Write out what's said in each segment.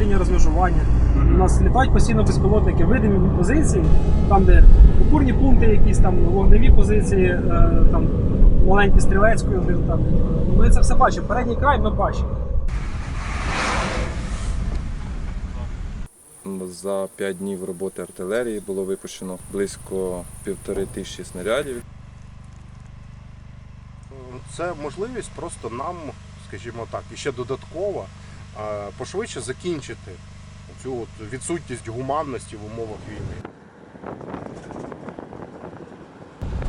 лінія розмежування. У нас літають постійно безпілотники, видимі позиції, там, де опорні пункти, якісь там вогневі позиції, е, там маленькі стрілецької, там. Ми це все бачимо. Передній край ми бачимо. За 5 днів роботи артилерії було випущено близько півтори тисячі снарядів. Це можливість просто нам, скажімо так, і ще додатково е, пошвидше закінчити цю от відсутність гуманності в умовах війни.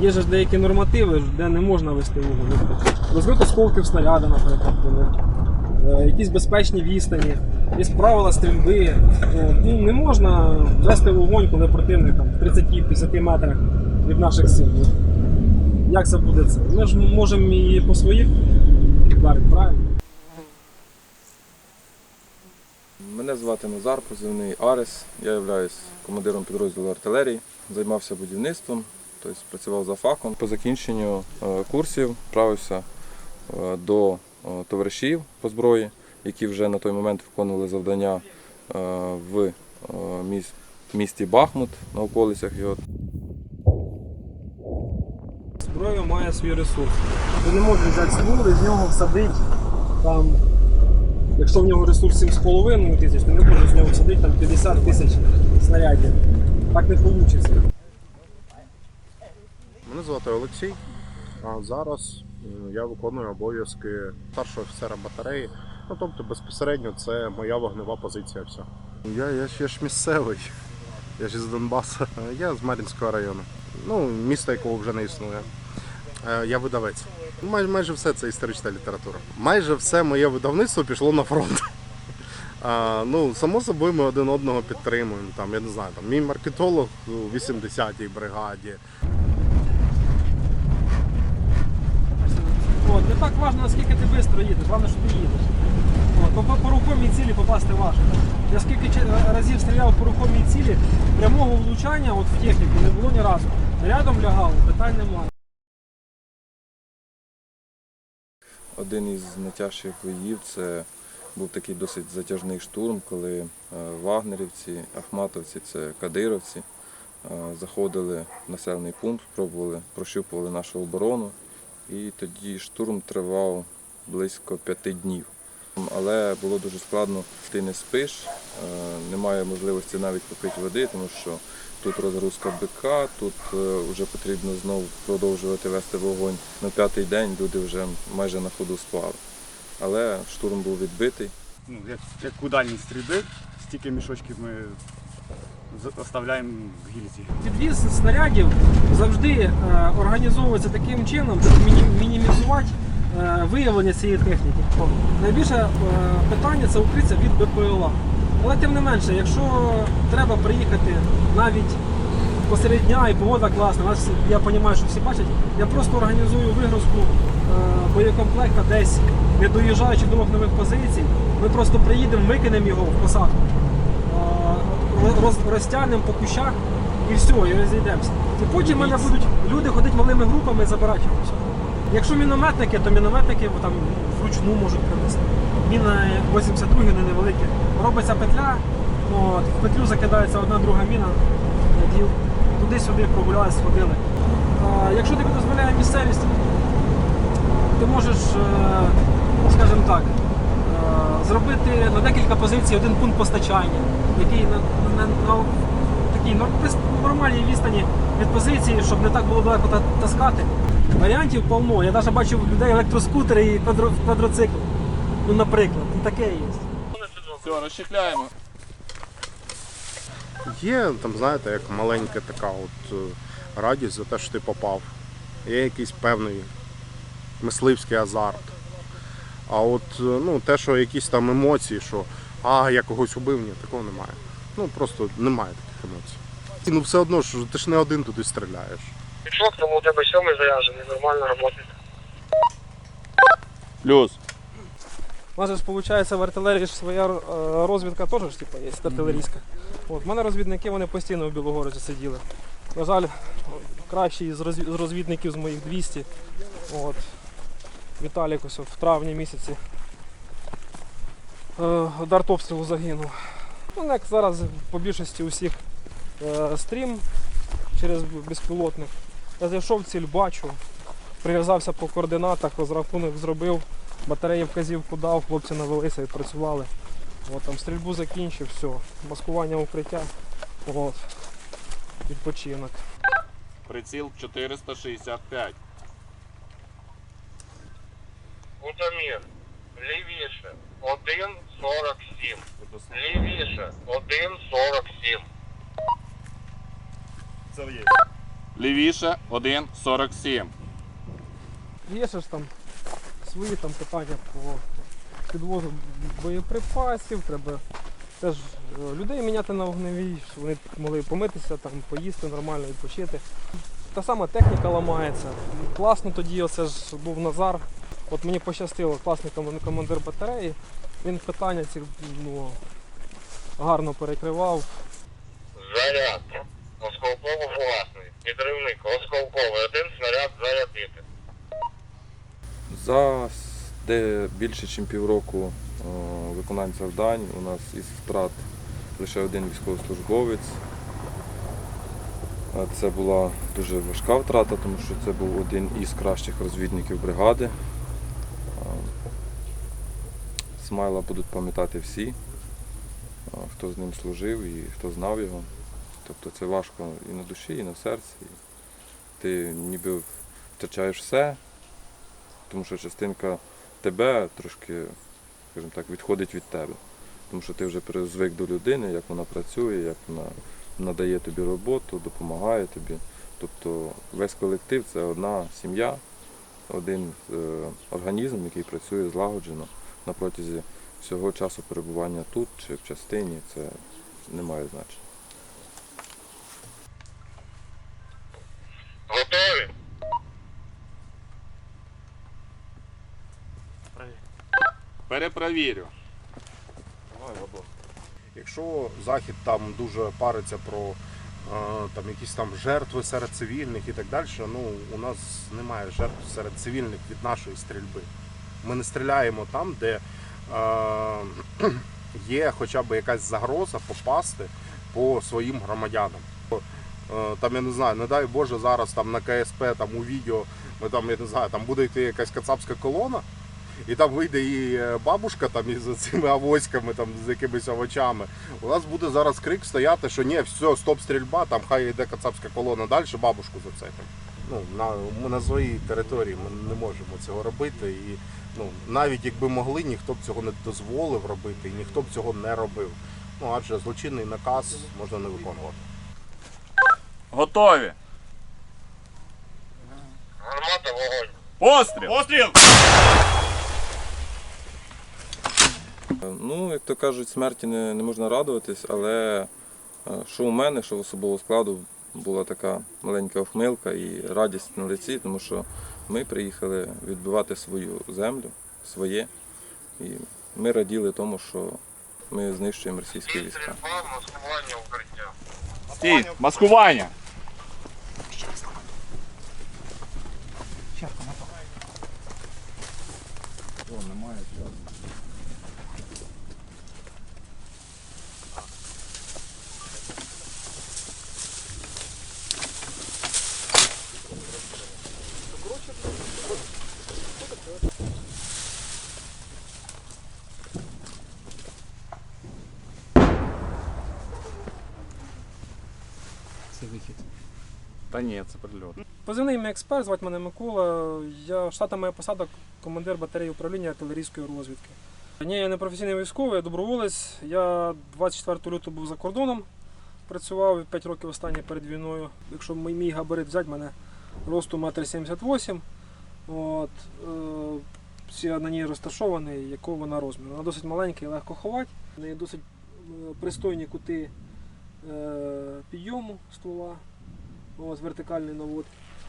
Є ж деякі нормативи, де не можна вести вогонь. Розлет осколків снаряда, наприклад, вони. Е, якісь безпечні відстані, є правила стрільби. Е, Ну, не можна вести вогонь, коли противник там, в 30-50 метрах від наших сил. Як це буде це? Ми ж можемо і по своїх вдарити, правильно? Мене звати Назар, позивний Арес. Я являюсь командиром підрозділу артилерії, займався будівництвом, тобто працював за фахом. По закінченню е, курсів відправився е, до е, товаришів по зброї, які вже на той момент виконували завдання в місті Бахмут на околицях його. Зброя має свій ресурс. Ти не можеш взяти ствол і з нього всадити там. Якщо в нього ресурс 7,5 тисяч, ти не можеш з нього всадити там 50 тисяч снарядів. Так не вийде. Мене звати Олексій. А зараз е, я виконую обов'язки старшого офіцера батареї. Ну тобто безпосередньо це моя вогнева позиція. Вся. Я, я, ж- я ж місцевий. Я ж із Донбаса. Я з Мар'їнського району. Ну, міста, якого вже не існує. Е, Я видавець. Май, майже все це історична література. Майже все моє видавництво пішло на фронт. А, ну, само собою, ми один одного підтримуємо. Там, я не знаю, там, мій маркетолог у 80-й бригаді. От, не так важливо, наскільки ти швидко їдеш, головне, що ти їдеш. От, по, по, рухомій цілі попасти важко. Я скільки разів стріляв по рухомій цілі, прямого влучання от в техніку не було ні разу. Рядом лягав, питань немає. Один із найтяжчих боїв це був такий досить затяжний штурм, коли е, вагнерівці, ахматовці, це кадировці, е, заходили в населений пункт, пробували, прощупували нашу оборону. І тоді штурм тривав близько п'яти днів. Але було дуже складно, ти не спиш, е, немає можливості навіть попити води, тому що тут розгрузка БК, тут вже потрібно знову продовжувати вести вогонь. На п'ятий день люди вже майже на ходу спали. Але штурм був відбитий. ну, як, як у дальній стрільби, стільки мішочків ми оставляємо в гільзі. Підвіз снарядів завжди е, організовується таким чином, щоб мінімізувати е, виявлення цієї техніки. Найбільше е, питання це укриття від БПЛА. Але тим не менше, якщо треба приїхати навіть посеред дня і погода класна, нас, я розумію, що всі бачать, я просто організую вигрузку е, боєкомплекта десь, не доїжджаючи до вогневих позицій. Ми просто приїдемо, викинемо його в посадку роз- роз- розтягнемо по кущах і все, і розійдемося. І потім в мене будуть люди ходити малими групами і забирати його. Якщо мінометники, то мінометники там вручну можуть принести. Міна 82 не невеликі. Робиться петля, от, в петлю закидається одна друга міна, надів. Туди-сюди прогулялись, сходили. Якщо тобі дозволяє місцевість, ти можеш, ну, скажімо так, е, зробити на декілька позицій один пункт постачання, який на, на, на такій нормальній відстані від позиції, щоб не так було далеко та- таскати. Варіантів повно. Я навіть бачив людей електроскутери і квадро, квадроцикл. Ну, наприклад, і таке є. Все, розчехляємо. Є там, знаєте, як маленька така от е, радість за те, що ти попав. Є якийсь певний мисливський азарт. А от е, ну, те, що якісь там емоції, що а, я когось убив, ні, такого немає. Ну просто немає таких емоцій. І, ну все одно ж ти ж не один туди стріляєш. Пішов, тому у тебе сьомий заряджений, нормально працює. Плюс. У нас же ж виходить в артилерії ж своя е, розвідка теж ж, типу, є артилерійська. От, у мене розвідники вони постійно в Білогородці сиділи. На жаль, кращий з розві- з розвідників з моїх 200. От, Віталік ось в травні місяці е, від артобстрілу загинув. Ну, як зараз по більшості усіх е, стрім через безпілотник. Я зайшов ціль, бачу, прив'язався по координатах, розрахунок зробив, батареї вказівку дав, хлопці навелися, відпрацювали. От, там стрільбу закінчив, все. Маскування укриття. От. Відпочинок. Приціл 465. Утамір. Лівіше. 1,47. Лівіше. 1,47. Це є. Лівіше 1,47. Є ще ж там свої там питання по підвозу боєприпасів, треба теж е, людей міняти на вогневій, щоб вони могли помитися, там, поїсти нормально, відпочити. Та сама техніка ламається. Класно тоді, оце ж був Назар. От мені пощастило, класний командир батареї. Він питання ці ну, гарно перекривав. Заряд. Осколково власний. Підривник. Осколковий. Один снаряд зарядити. За де більше, ніж півроку е, виконань завдань у нас із втрат лише один військовослужбовець. Е, Це була дуже важка втрата, тому що це був один із кращих розвідників бригади. Е, Смайла будуть пам'ятати всі, хто з ним служив і хто знав його. Тобто це важко і на душі, і на серці. Ти ніби втрачаєш все, тому що частинка тебе трошки, скажімо так, відходить від тебе. Тому що ти вже звик до людини, як вона працює, як вона надає тобі роботу, допомагає тобі. Тобто весь колектив це одна сім'я, один е, організм, який працює злагоджено на протязі всього часу перебування тут чи в частині, це не має значення. Перепровірю. Якщо захід там дуже париться про е, там якісь там жертви серед цивільних і так далі, ну у нас немає жертв серед цивільних від нашої стрільби. Ми не стріляємо там, де е, є хоча б якась загроза попасти по своїм громадянам. Е, Там я не знаю, не дай Боже, зараз там на КСП там у відео ми там я не знаю, там буде йти якась кацапська колона. І там вийде і е, бабушка там із цими авоськами, там з якимись овочами. У нас буде зараз крик стояти, що ні, все, стоп стрільба, там хай йде кацапська колона далі, бабушку зацепимо. Ну, на, ми на своїй території ми не можемо цього робити. І ну, навіть якби могли, ніхто б цього не дозволив робити, і ніхто б цього не робив. Ну, адже злочинний наказ можна не виконувати. Готові. Гармата вогонь. Постріл! Постріл! Е, Ну, як то кажуть, смерті не, не можна радуватись, але е, що у мене, що в особового складу була така маленька ухмилка і радість на лиці, тому що ми приїхали відбивати свою землю, своє. І ми раділи тому, що ми знищуємо російські війська. маскування укриття. Стій! Маскування! Та ні, це прильот. Позивний мій експерт, звати мене Микола. Я штата моя посада командир батареї управління артилерійської розвідки. Ні, я не професійний військовий, я доброволець. Я 24 лютого був за кордоном, працював 5 років останні перед війною. Якщо мій габарит взяти, мене росту 1,78 м. От, е, на ній розташований, якого вона розміру. Вона досить маленька і легко ховати. В неї досить е, пристойні кути е, підйому ствола. Ось вертикальний навод.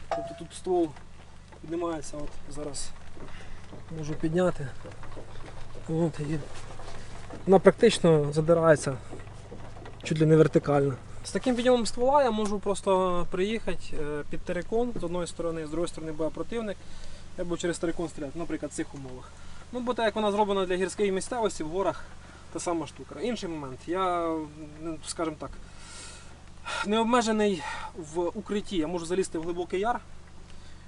Тобто тут ствол піднімається, от зараз можу підняти. От, і вона практично задирається чуть ли не вертикально. З таким підйомом ствола я можу просто приїхати е, під терикон з одної сторони, з другої сторони буде противник. Я буду через терикон стріляти, наприклад, в цих умовах. Ну, бо так як вона зроблена для гірської місцевості в горах, та сама штука. Інший момент. Я, ну, скажімо так, не обмежений в укритті. Я можу залізти в глибокий яр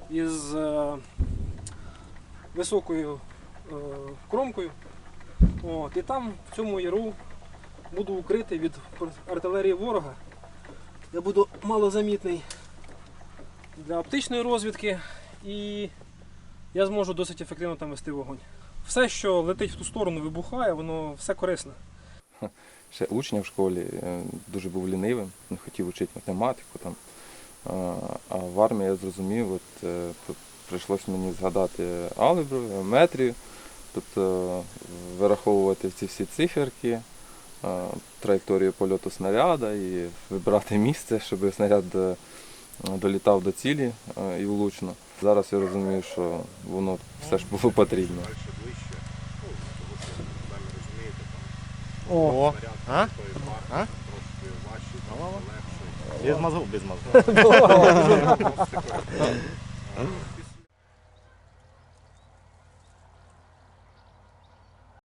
із е, високою е, кромкою. От, і там, в цьому яру, буду укритий від артилерії ворога. Я буду малозамітний для оптичної розвідки і я зможу досить ефективно там вести вогонь. Все, що летить в ту сторону, вибухає, воно все корисне. Ще учня в школі е, дуже був лінивим, не хотів вчити математику там. А в армії я зрозумів, от е, прийшлось мені згадати алгебру, геометрію, тобто вираховувати ці всі циферки, е, траєкторію польоту снаряда і вибирати місце, щоб снаряд долітав до цілі і влучно. Зараз я розумію, що воно все ж було потрібно. Далі ближче. Ну, тому що самі розумієте, там О, А? А? Без мозгов, без мозгов.